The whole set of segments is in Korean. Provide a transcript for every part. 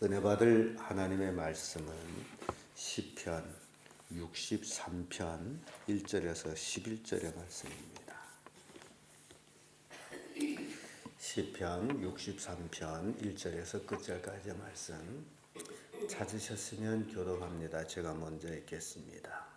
은혜 받을 하나님의 말씀은 시편 63편 1절에서 11절의 말씀입니다. 시편 63편 1절에서 끝절까지의 말씀 찾으셨으면 교독합니다. 제가 먼저 읽겠습니다.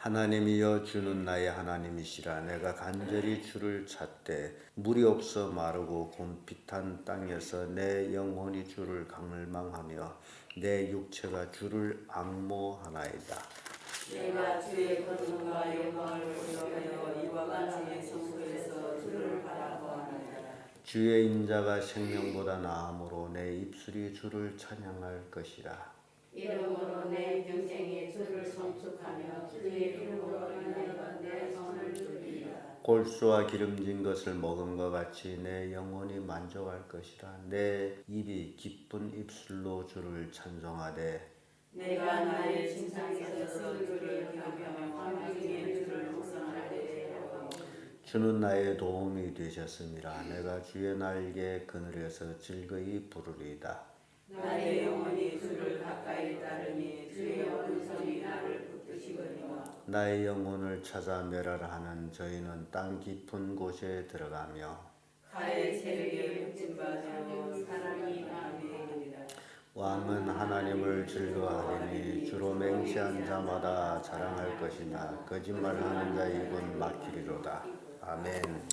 하나님이여 주는 나의 하나님이시라. 내가 간절히 주를 찾되 물이 없어 마르고 곰pit한 땅에서 내 영혼이 주를 강을망하며 내 육체가 주를 악모하나이다. 내가 주의 권능과 영광을 보려하여 이와 같이 성소에서 주를 바라보았나이다. 주의 인자가 생명보다 나음으로 내 입술이 주를 찬양할 것이라. 이름으로 내 평생에 주를 성축하며 주의 이름으로 인하여 내 손을 들리라. 골수와 기름진 것을 먹은 것 같이 내 영혼이 만족할 것이라 내 입이 기쁜 입술로 주를 찬송하되 내가 나의 침상에 서서 주를 경배하며 환 중에 주를 묵상하되 주는 나의 도움이 되셨습니다. 내가 주의 날개 그늘에서 즐거이 부르리이다. 나의 영혼이 주를 가까이 따르니 주의 오른손이 나를 붙드시거니와 나의 영혼을 찾아 멸하하는 저희는 땅 깊은 곳에 들어가며 가의 세력에 붙임받으며 사랑이 마음에 이르리라. 왕은 하나님을 즐거워하리니 주로 맹세한 자마다 자랑할 것이나 거짓말하는 자 입은 막히리로다. 아멘.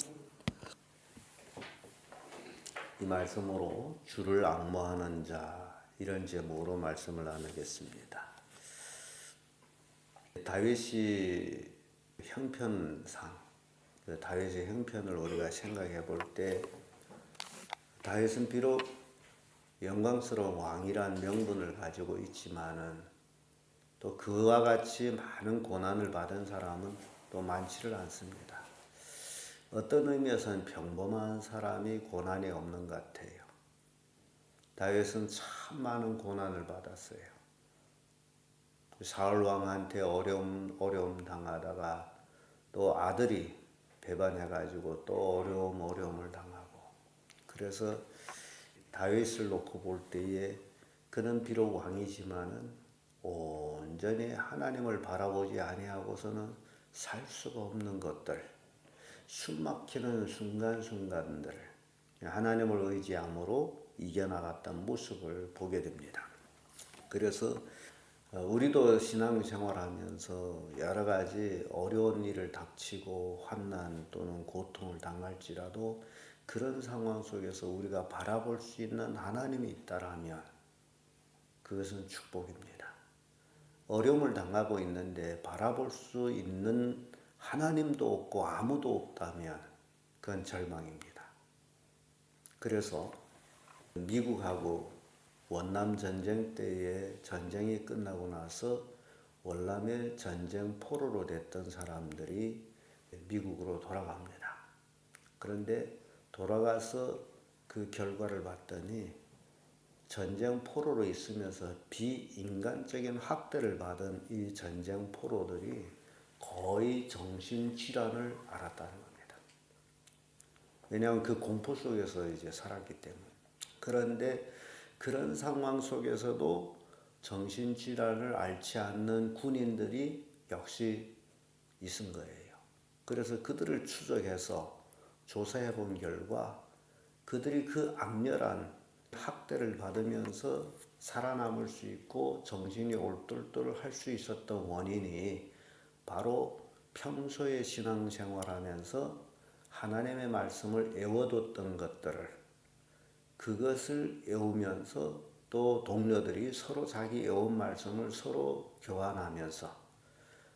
이 말씀으로 주를 악모하는 자 이런 제목으로 말씀을 나누겠습니다. 다윗이 형편상 그 다윗의 형편을 우리가 생각해 볼 때 다윗은 비록 영광스러운 왕이란 명분을 가지고 있지만은 또 그와 같이 많은 고난을 받은 사람은 또 많지를 않습니다. 어떤 의미에서는 평범한 사람이 고난이 없는 것 같아요. 다윗은 참 많은 고난을 받았어요. 사울 왕한테 어려움 어려움 당하다가 또 아들이 배반해 가지고 또 어려움 어려움을 당하고 그래서 다윗을 놓고 볼 때에 그는 비록 왕이지만은 온전히 하나님을 바라보지 아니하고서는 살 수가 없는 것들, 숨 막히는 순간순간들, 하나님을 의지함으로 이겨나갔던 모습을 보게 됩니다. 그래서 어, 우리도 신앙생활하면서 여러 가지 어려운 일을 닥치고 환난 또는 고통을 당할지라도 그런 상황 속에서 우리가 바라볼 수 있는 하나님이 있다라면 그것은 축복입니다. 어려움을 당하고 있는데 바라볼 수 있는 하나님도 없고 아무도 없다면 그건 절망입니다. 그래서 미국하고 원남 전쟁 때에 전쟁이 끝나고 나서 월남의 전쟁 포로로 됐던 사람들이 미국으로 돌아갑니다. 그런데 돌아가서 그 결과를 봤더니 전쟁 포로로 있으면서 비인간적인 학대를 받은 이 전쟁 포로들이 거의 정신질환을 앓았다는 겁니다. 왜냐하면 그 공포 속에서 이제 살았기 때문에. 그런데 그런 상황 속에서도 정신질환을 앓지 않는 군인들이 역시 있은 거예요. 그래서 그들을 추적해서 조사해 본 결과 그들이 그 악렬한 학대를 받으면서 살아남을 수 있고 정신이 올돌돌 할수 있었던 원인이 바로 평소에 신앙생활하면서 하나님의 말씀을 애워뒀던 것들을 그것을 외우면서 또 동료들이 서로 자기 외운 말씀을 서로 교환하면서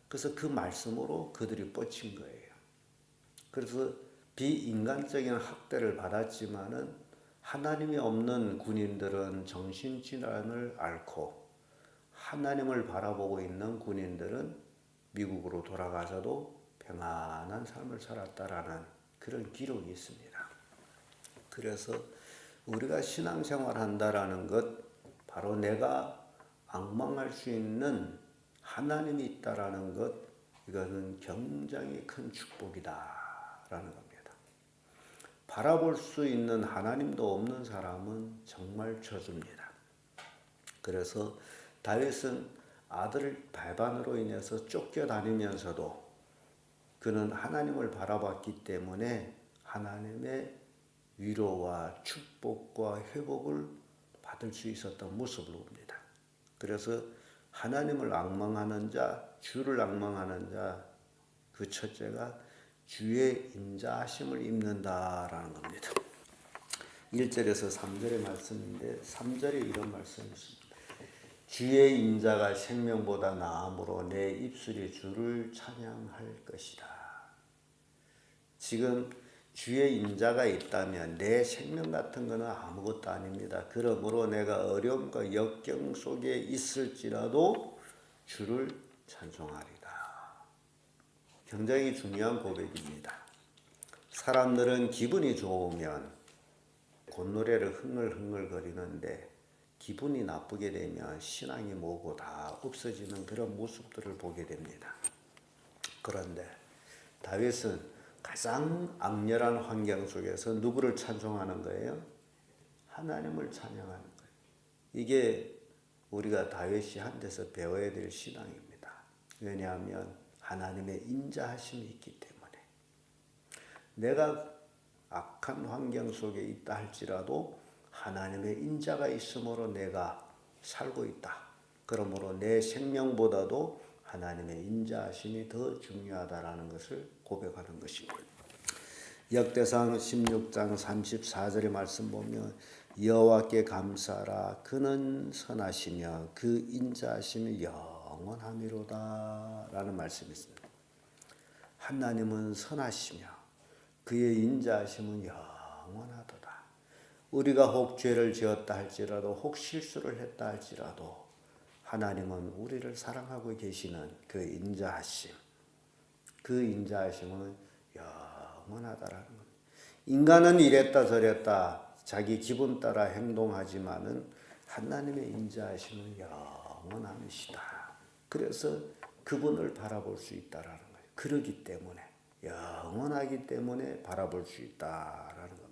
그래서 그 말씀으로 그들이 뻗친 거예요. 그래서 비인간적인 학대를 받았지만은 하나님이 없는 군인들은 정신질환을 앓고 하나님을 바라보고 있는 군인들은 미국으로 돌아가서도 평안한 삶을 살았다라는 그런 기록이 있습니다. 그래서 우리가 신앙생활 한다라는 것 바로 내가 악망할 수 있는 하나님이 있다라는 것 이거는 굉장히 큰 축복이다라는 겁니다. 바라볼 수 있는 하나님도 없는 사람은 정말 저주입니다. 그래서 다윗은 아들 발반으로 인해서 쫓겨다니면서도 그는 하나님을 바라봤기 때문에 하나님의 위로와 축복과 회복을 받을 수 있었던 모습을 봅니다. 그래서 하나님을 악망하는 자, 주를 악망하는 자, 그 첫째가 주의 인자하심을 입는다라는 겁니다. 1절에서 3절의 말씀인데 3절에 이런 말씀이 있습니다. 주의 인자가 생명보다 나음으로 내 입술이 주를 찬양할 것이다. 지금 주의 인자가 있다면 내 생명 같은 것은 아무것도 아닙니다. 그러므로 내가 어려움과 역경 속에 있을지라도 주를 찬송하리다. 굉장히 중요한 고백입니다. 사람들은 기분이 좋으면 곤노래를 흥얼흥얼 거리는데 기분이 나쁘게 되면 신앙이 뭐고 다 없어지는 그런 모습들을 보게 됩니다. 그런데 다윗은 가장 악렬한 환경 속에서 누구를 찬송하는 거예요? 하나님을 찬양하는 거예요. 이게 우리가 다윗이 한 데서 배워야 될 신앙입니다. 왜냐하면 하나님의 인자하심이 있기 때문에 내가 악한 환경 속에 있다 할지라도 하나님의 인자가 있으므로 내가 살고 있다. 그러므로 내 생명보다도 하나님의 인자하심이 더 중요하다라는 것을 고백하는 것입니다. 역대상 16장 34절의 말씀 보면 여호와께 감사라 그는 선하시며 그 인자하심이 영원함이로다라는 말씀이 있습니다. 하나님은 선하시며 그의 인자하심은 영원하도다. 우리가 혹 죄를 지었다 할지라도 혹 실수를 했다 할지라도 하나님은 우리를 사랑하고 계시는 그 인자하심, 그 인자하심은 영원하다라는 겁니다. 인간은 이랬다 저랬다 자기 기분 따라 행동하지만은 하나님의 인자하심은 영원함이시다. 그래서 그분을 바라볼 수 있다라는 거예요. 그러기 때문에 영원하기 때문에 바라볼 수 있다라는 겁니다.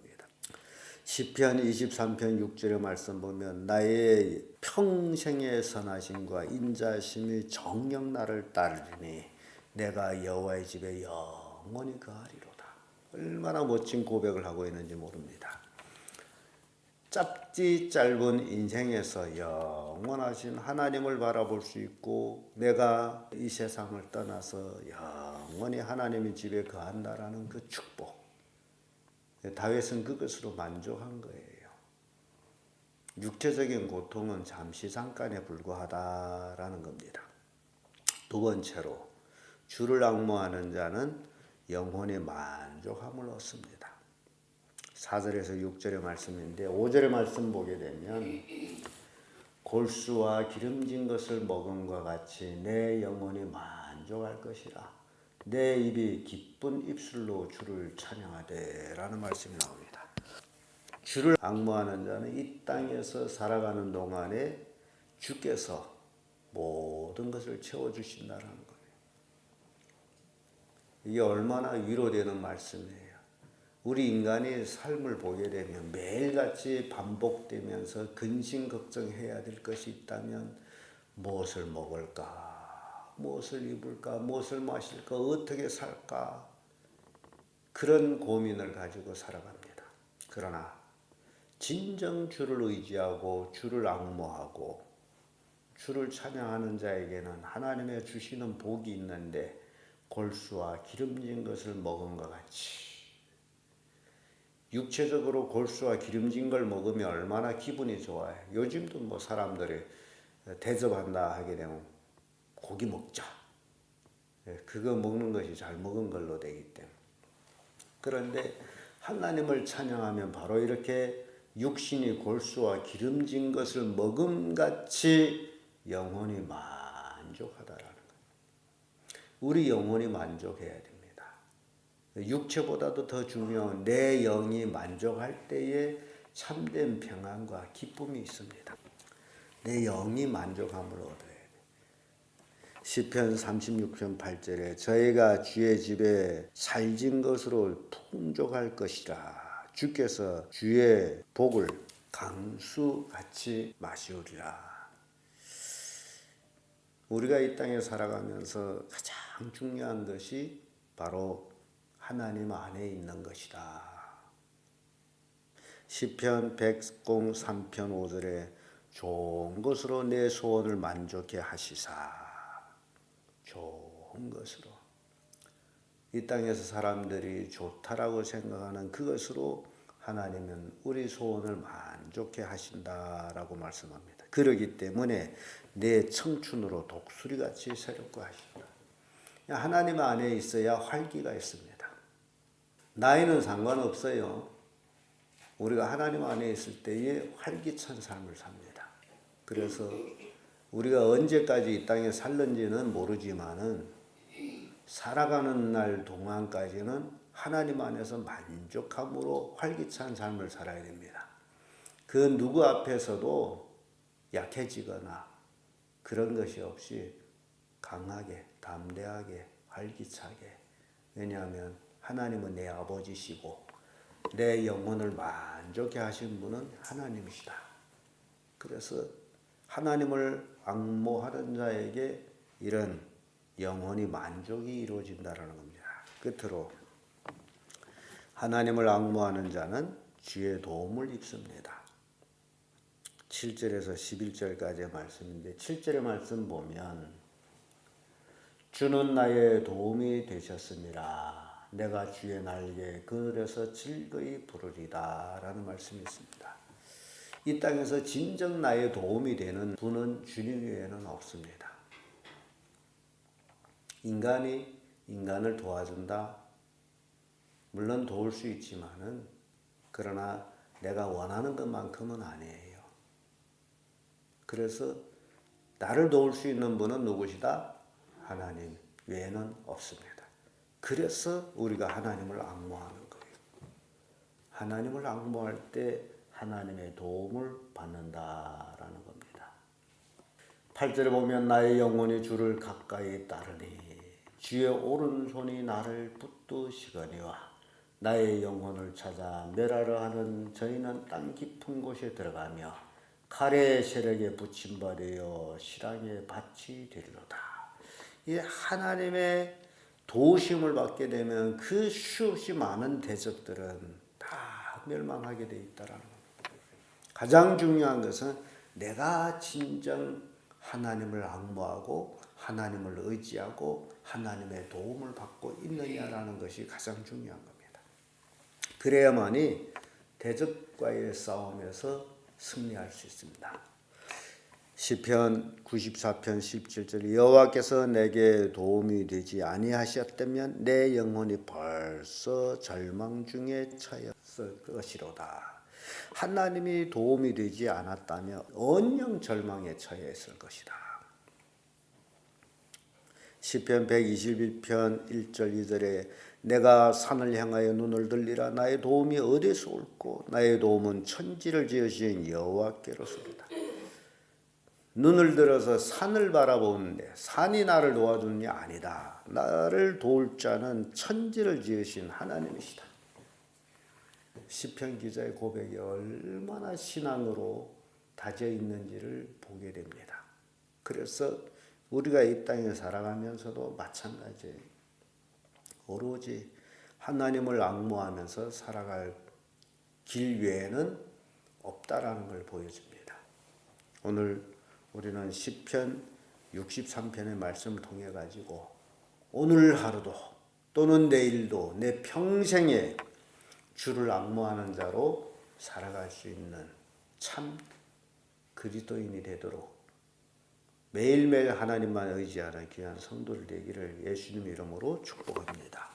시편 23편 6절의 말씀 보면 나의 평생의 선하심과 인자심이 정녕 나를 따르니 내가 여호와의 집에 영원히 거하리로다. 얼마나 멋진 고백을 하고 있는지 모릅니다. 짧지 짧은 인생에서 영원하신 하나님을 바라볼 수 있고 내가 이 세상을 떠나서 영원히 하나님의 집에 거한다라는 그 축복. 다윗은 그것으로 만족한 거예요. 육체적인 고통은 잠시 잠깐에 불과하다라는 겁니다. 두 번째로 주를 악모하는 자는 영혼의 만족함을 얻습니다. 4절에서 6절의 말씀인데 5절의 말씀 보게 되면 골수와 기름진 것을 먹음과 같이 내 영혼이 만족할 것이라 내 입이 기쁜 입술로 주를 찬양하되라는 말씀이 나옵니다. 주를 악모하는 자는 이 땅에서 살아가는 동안에 주께서 모든 것을 채워 주신다는 거예요. 이게 얼마나 위로되는 말씀이에요. 우리 인간이 삶을 보게 되면 매일같이 반복되면서 근심 걱정해야 될 것이 있다면 무엇을 먹을까? 무엇을 입을까? 무엇을 마실까? 어떻게 살까? 그런 고민을 가지고 살아갑니다. 그러나 진정 주를 의지하고 주를 악모하고 주를 찬양하는 자에게는 하나님의 주시는 복이 있는데 골수와 기름진 것을 먹은 것 같이 육체적으로 골수와 기름진 걸 먹으면 얼마나 기분이 좋아요. 요즘도 뭐 사람들이 대접한다 하게 되면 고기 먹자. 예, 그거 먹는 것이 잘 먹은 걸로 되기 때문에. 그런데 하나님을 찬양하면 바로 이렇게 육신이 골수와 기름진 것을 먹음같이 영혼이 만족하다라는 거예요. 우리 영혼이 만족해야 됩니다. 육체보다도 더 중요한 내 영이 만족할 때에 참된 평안과 기쁨이 있습니다. 내 영이 만족함을 얻어야 돼. 시편 36편 8절에 저희가 주의 집에 살진 것으로 풍족할 것이라 주께서 주의 복을 강수같이 마시우리라. 우리가 이 땅에 살아가면서 가장 중요한 것이 바로 하나님 안에 있는 것이다. 시편 103편 5절에 좋은 것으로 내 소원을 만족해 하시사 좋은 것으로 이 땅에서 사람들이 좋다라고 생각하는 그것으로 하나님은 우리 소원을 만족해 하신다라고 말씀합니다. 그러기 때문에 내 청춘으로 독수리 같이 새롭고 하신다. 하나님 안에 있어야 활기가 있습니다. 나이는 상관없어요. 우리가 하나님 안에 있을 때에 활기찬 삶을 삽니다. 그래서 우리가 언제까지 이 땅에 살는지는 모르지만은 살아가는 날 동안까지는 하나님 안에서 만족함으로 활기찬 삶을 살아야 됩니다. 그 누구 앞에서도 약해지거나 그런 것이 없이 강하게, 담대하게, 활기차게. 왜냐하면 하나님은 내 아버지시고 내 영혼을 만족해 하신 분은 하나님이시다. 그래서 하나님을 악모하는 자에게 이런 영혼이 만족이 이루어진다라는 겁니다. 끝으로 하나님을 악모하는 자는 주의 도움을 입습니다. 7절에서 11절까지의 말씀인데 7절의 말씀 보면 주는 나의 도움이 되셨습니다. 내가 주의 날개 그늘에서 즐거이 부르리다 라는 말씀이 있습니다. 이 땅에서 진정 나의 도움이 되는 분은 주님 외에는 없습니다. 인간이 인간을 도와준다. 물론 도울 수 있지만은 그러나 내가 원하는 것만큼은 아니에요. 그래서 나를 도울 수 있는 분은 누구시다? 하나님 외에는 없습니다. 그래서 우리가 하나님을 악모하는 거예요. 하나님을 악모할 때 하나님의 도움을 받는다라는 겁니다. 8절에 보면 나의 영혼이 주를 가까이 따르니 주의 오른손이 나를 붙드시거니와 나의 영혼을 찾아 멸하려 하는 저희는 땅 깊은 곳에 들어가며 칼의 세력에 붙임받으여 실랑의 밭이 되리로다. 이 하나님의 도우심을 받게 되면 그 수없이 많은 대적들은 다 멸망하게 돼 있다라는. 가장 중요한 것은 내가 진정 하나님을 악모하고 하나님을 의지하고 하나님의 도움을 받고 있느냐라는 것이 가장 중요한 겁니다. 그래야만이 대적과의 싸움에서 승리할 수 있습니다. 시편 94편 17절 여호와께서 내게 도움이 되지 아니하셨다면 내 영혼이 벌써 절망 중에 처했을 것이로다. 하나님이 도움이 되지 않았다면 언영 절망에 처했을 것이다. 시편 121편 1절 2절에 내가 산을 향하여 눈을 들리라 나의 도움이 어디서 올고 나의 도움은 천지를 지으신 여호와께로소이다. 눈을 들어서 산을 바라보는데 산이 나를 도와주는 게 아니다. 나를 도울 자는 천지를 지으신 하나님이시다. 시편 기자의 고백이 얼마나 신앙으로 다져 있는지를 보게 됩니다. 그래서 우리가 이 땅에 살아가면서도 마찬가지예요. 오로지 하나님을 악모하면서 살아갈 길 외에는 없다라는 걸 보여줍니다. 오늘 우리는 시편 63편의 말씀을 통해 가지고 오늘 하루도 또는 내일도 내 평생에 주를 악모하는 자로 살아갈 수 있는 참 그리스도인이 되도록 매일매일 하나님만 의지하는 귀한 성도를 되기를 예수님 이름으로 축복합니다.